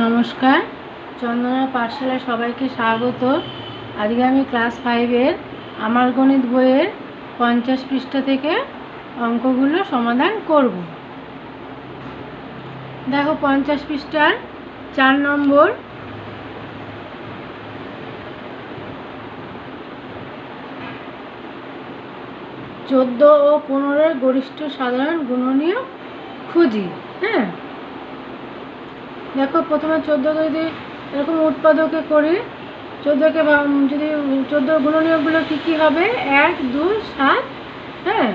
নমস্কার। চন্দনা পাঠশালায় সবাইকে স্বাগত। আজকে আমি ক্লাস ফাইভের আমার গণিত বইয়ের পঞ্চাশ পৃষ্ঠা থেকে অঙ্কগুলো সমাধান করব। দেখো পঞ্চাশ পৃষ্ঠার চার নম্বর। চোদ্দ ও পনেরোর গরিষ্ঠ সাধারণ গুণনীয় খুঁজি হ্যাঁ? দেখো, প্রথমে চোদ্দোকে যদি এরকম উৎপাদকে করি চোদ্দোকে যদি চোদ্দোর গুণনীয়কগুলো কী কী হবে? এক, দুই, সাত হ্যাঁ?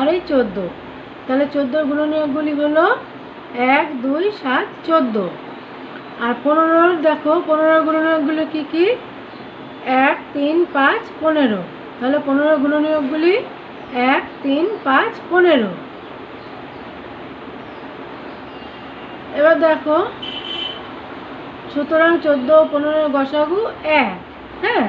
আর এই চোদ্দ। তাহলে চোদ্দোর গুণনীয়কগুলি হলো এক, দুই, সাত, চোদ্দ। আর পনেরোর দেখো পনেরোর গুণনীয়কগুলো কী কী? এক, তিন, পাঁচ, পনেরো। তাহলে পনেরো গুণনীয়কগুলি এক, তিন, পাঁচ, পনেরো। এবার দেখো, সুতরাং চোদ্দ পনেরো গসাগু এক হ্যাঁ?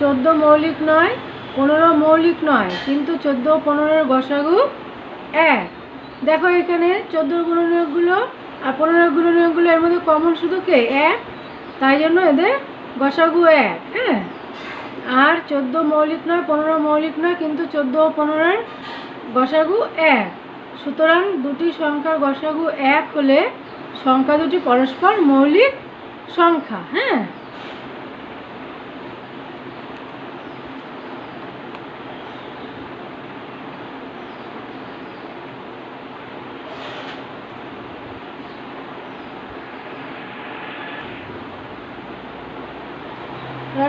চোদ্দ মৌলিক নয়, পনেরো মৌলিক নয়, কিন্তু চোদ্দ পনেরোর গসাগু এক। দেখো এখানে চোদ্দোর গুণনীয়কগুলো আর পনেরোর গুণনীয়কগুলো এর মধ্যে কমন শুধু কে? এক। তাই জন্য এদের গসাগু এক হ্যাঁ? আর চোদ্দ মৌলিক নয়, পনেরো মৌলিক নয়, কিন্তু চোদ্দ ও পনেরোর গসাগু এক। সুতরাং দুটি সংখ্যার গসাগু এক হলে সংখ্যা দুটি পরস্পর মৌলিক সংখ্যা হ্যাঁ?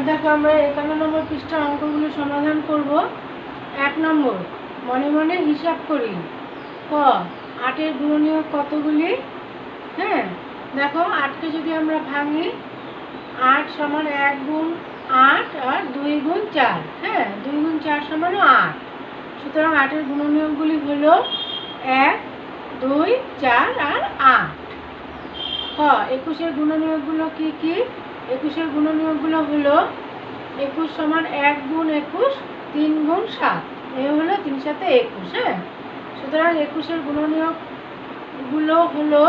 দেখো আমরা একান্ন নম্বর পৃষ্ঠার অঙ্কগুলো সমাধান করব। এক নম্বর, মনে মনে হিসাব করি। ক আটের গুণনীয় কতগুলি? হ্যাঁ দেখো, আটকে যদি আমরা ভাঙি, আট সমান এক গুণ আট আর দুই গুণ চার হ্যাঁ দুই গুণ চার সমান আট। সুতরাং আটের গুণনীয়কগুলি হল এক, দুই, চার আর আট। খ, একুশের গুণনীয়কগুলো কি কি? একুশের গুণনীয়কগুলো হলো একুশ সমান এক গুণ একুশ, তিন গুণ সাত। এ হলো তিন সাথে একুশ হ্যাঁ? সুতরাং একুশের গুণনীয়কগুলো হলো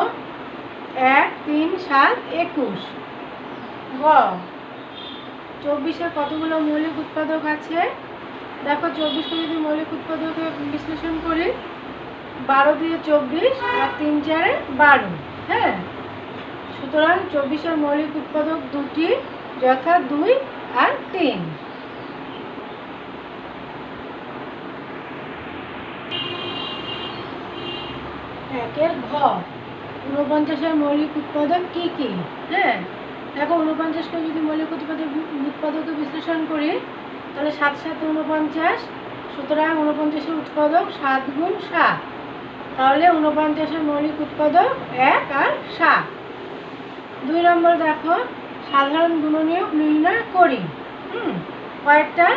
এক, তিন, সাত, একুশ। গ, চব্বিশের কতগুলো মৌলিক উৎপাদক আছে? দেখো, চব্বিশকে যদি মৌলিক উৎপাদকে বিশ্লেষণ করি, বারো দিয়ে চব্বিশ আর তিন চারে বারো হ্যাঁ? সুতরাং চব্বিশের মৌলিক উৎপাদক দুটি, যথা দুই আর তিন। একের ঘ। ঊনপঞ্চাশের মৌলিক উৎপাদক কি কি? হ্যাঁ? দেখো, ঊনপঞ্চাশকে যদি মৌলিক উৎপাদক, উৎপাদকে বিশ্লেষণ করি, তাহলে সাত সাত ঊনপঞ্চাশ, সুতরাং ঊনপঞ্চাশের উৎপাদক সাত গুণ সাত। তাহলে ঊনপঞ্চাশের মৌলিক উৎপাদক এক আর সাত। দুই নম্বর দেখো, সাধারণ গুণনীয়ক নির্ণয় করি। হুম, কয়েকটা?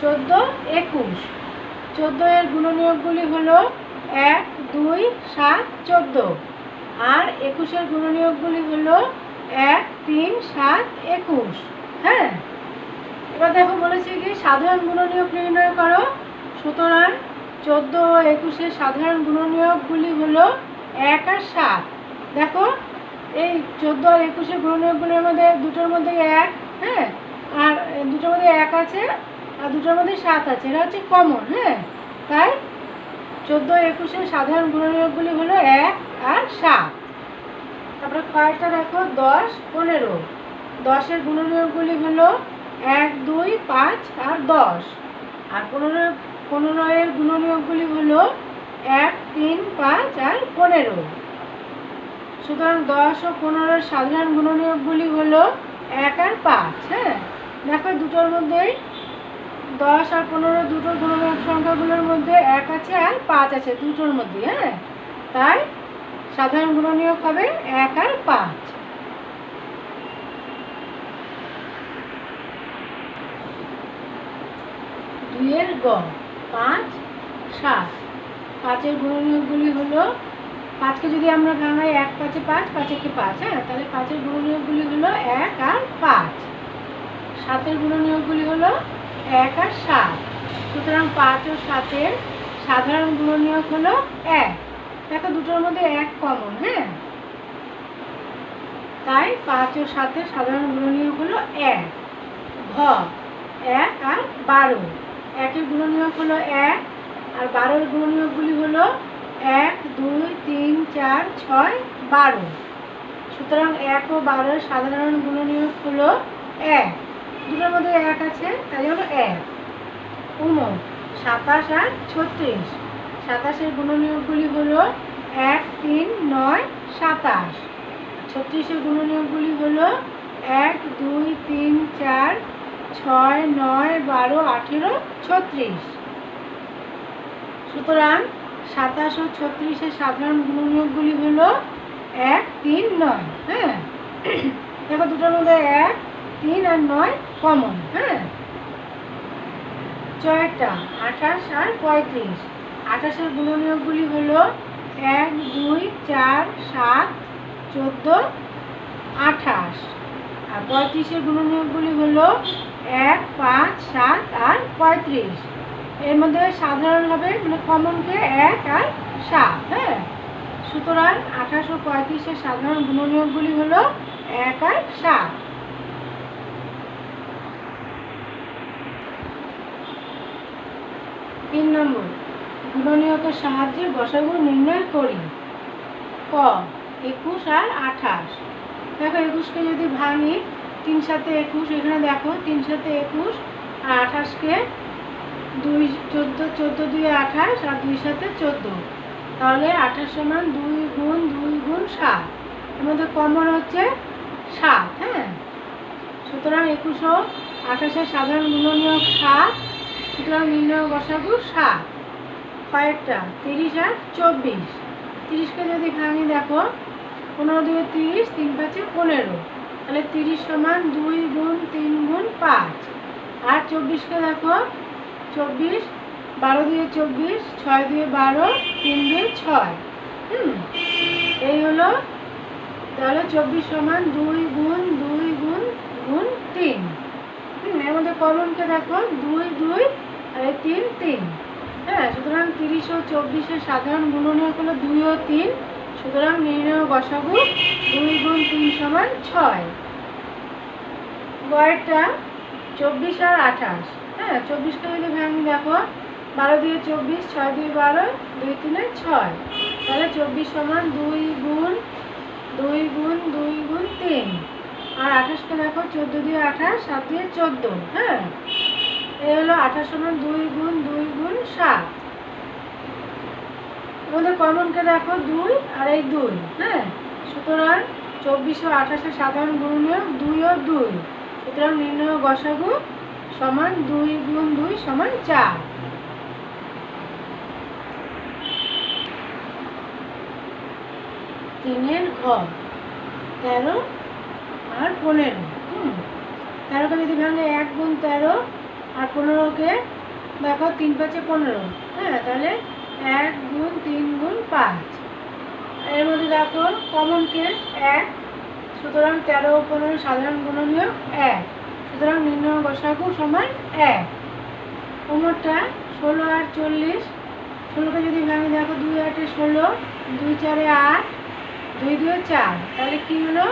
চোদ্দ, একুশ। চোদ্দ এর গুণনীয়কগুলি হলো এক, দুই, সাত, চোদ্দ। আর একুশের গুণনীয়কগুলি হলো এক, তিন, সাত, একুশ। হ্যাঁ? এবার দেখো বলেছি কি, সাধারণ গুণনীয়ক নির্ণয় করো। সুতরাং চোদ্দ ও একুশের সাধারণ গুণনীয়কগুলি হলো এক আর সাত। দেখো, এই চোদ্দ আর একুশের গুণনীয়কগুলির মধ্যে দুটোর মধ্যে এক হ্যাঁ? আর দুটোর মধ্যে এক আছে, আর দুটোর মধ্যে সাত আছে। এটা হচ্ছে কমন হ্যাঁ? তাই চোদ্দ একুশের সাধারণ গুণনীয়কগুলি হলো এক আর সাত। তারপরে কয়েকটা দেখো, দশ, পনেরো। দশের গুণনীয়কগুলি হলো এক, দুই, পাঁচ আর দশ। আর পনেরো পনেরো এর গুণনীয়কগুলি হলো এক, তিন, পাঁচ আর পনেরো। সুতরাং দশ ও পনেরোর সাধারণ গুণনীয়কগুলি হলো এক আর পাঁচ হ্যাঁ? দেখো দুটোর মধ্যেই দশ আর পনেরো দুটো গুণনীয়ক সংখ্যাগুলোর মধ্যে এক আছে আর পাঁচ আছে, দুটোর মধ্যে হ্যাঁ? তাই সাধারণ গুণনীয়ক হবে এক আর পাঁচ। দুইয়ের গ, পাঁচ, সাত। পাঁচের গুণনীয়কগুলি হলো, পাঁচকে যদি আমরা ভাঙাই এক পাঁচে পাঁচ, পাঁচে কি পাঁচ হ্যাঁ? তাহলে পাঁচের গুণনীয়কগুলি হলো এক আর পাঁচ। সাতের গুণনীয়কগুলি হলো এক আর সাত। সুতরাং পাঁচ ও সাতের সাধারণ গুণনীয়ক হলো এক। দেখো দুটোর মধ্যে এক কমন হ্যাঁ? তাই পাঁচ ও সাতের সাধারণ গুণনীয়ক হলো এক। ঘ, এক আর বারো। একের গুণনীয়ক হলো এক, আর বারোর গুণনীয়কগুলি হলো এক, দুই, তিন, চার, ছয়, বারো। সুতরাং এক ও বারোর সাধারণ গুণনীয়ক হলো এক। দুটোর মধ্যে এক আছে তাই হলো এক। উনো, সাতাশ আর ছত্রিশ। সাতাশের গুণনীয়কগুলি হলো এক, তিন, নয়, সাতাশ। ছত্রিশের গুণনীয়কগুলি হলো এক, দুই, তিন, চার, ছয়, নয়, বারো, আঠেরো, ছত্রিশ। সুতরাং সাতাশ ও ছত্রিশের সাধারণ গুণনীয়কগুলি হলো এক, তিন, নয়। হ্যাঁ? দেখো দুটোর মধ্যে এক তিন আর নয় কমন হ্যাঁ? ছয়টা, আঠাশ আর পঁয়ত্রিশ। আঠাশের গুণনীয়কগুলি হলো এক, দুই, চার, সাত, চোদ্দ, আঠাশ। আর পঁয়ত্রিশের গুণনীয়কগুলি হলো এক, পাঁচ, সাত আর পঁয়ত্রিশ। এর মধ্যে সাধারণভাবে মানে কমনকে এক আর সাত হ্যাঁ? সুতরাং আঠাশ ও পঁয়ত্রিশের সাধারণ গুণনীয়কগুলি হলো এক আর সাত। তিন নম্বর গুণনীয়কের সাহায্যে গসাগু নির্ণয় করি। ক, একুশ আর আঠাশ। দেখো একুশকে যদি ভাঙি, তিন সাথে একুশ, এখানে দেখো তিন সাথে একুশ আর আঠাশকে দুই, চোদ্দ চোদ্দ দুই আঠাশ আর দুই সাথে চোদ্দ। তাহলে আঠাশ সমান দুই গুণ দুই গুণ সাত। মধ্যে কমন হচ্ছে সাত হ্যাঁ? সুতরাং একুশো আঠাশের সাধারণ গুণনীয়ক সাত সুতরাং নির্ণয় বসাবো সাত। কয়েকটা, তিরিশ আর চব্বিশ। তিরিশকে যদি ভাঙি দেখো, পনেরো দুই তিরিশ, তিন পাঁচে পনেরো। তাহলে তিরিশ সমান দুই গুণ তিন গুণ পাঁচ। আর চব্বিশকে দেখো, চব্বিশ, বারো দিয়ে চব্বিশ, ছয় দিয়ে বারো, তিন দিয়ে ছয়। হুম, এই হলো, তাহলে চব্বিশ সমান দুই গুণ দুই গুণ গুণ তিন। হুম, এর মধ্যে কমনকে দেখো, দুই দুই তিন তিন। হ্যাঁ সুতরাং তিরিশ ও চব্বিশের সাধারণ গুণনীয় হলো দুই ও তিন। সুতরাং নির্ণয় বসাবো দুই গুণ তিন সমান ছয়। গয়েরটা চব্বিশ আর আঠাশ। হ্যাঁ চব্বিশকে যদি ভাঙি, দেখো, বারো দিয়ে চব্বিশ, ছয় দিয়ে বারো, দুই তিনে ছয়। তাহলে চব্বিশ সমান দুই গুণ দুই গুণ দুই গুণ তিন। আর আঠাশকে দেখো, চোদ্দ দিয়ে আঠাশ, সাত দিয়ে চোদ্দ। হ্যাঁ এই হলো আঠাশ সমান দুই গুণ দুই গুণ সাত। আমাদের কমনকে দেখো, দুই আর এই দুই হ্যাঁ? সুতরাং চব্বিশ ও আঠাশের সাধারণ গুণনীয়ক দুই ও দুই। সুতরাং নির্ণয় গসাগু সমান দুই গুণ দুই সমান চার। তিনের ঘর তেরো আর পনেরো তেরোকে যদি ভাঙে এক গুণ তেরো আর পনেরোকে দেখো তিন পাঁচে পনেরো। হ্যাঁ তাহলে এক গুণ তিন গুণ পাঁচ। এর মধ্যে দেখো কমনকে এক, সুতরাং তেরো পনেরো সাধারণ গুণনীয়ক এক। সুতরাং নির্ণয় বসাগু সমান এক। কোমরটা ষোলো আর চল্লিশ, ষোলোকে যদি ভাঙি দেখো দুই আটে ষোলো, দুই চারে আট, দুই দুই চার। তাহলে কি হলো?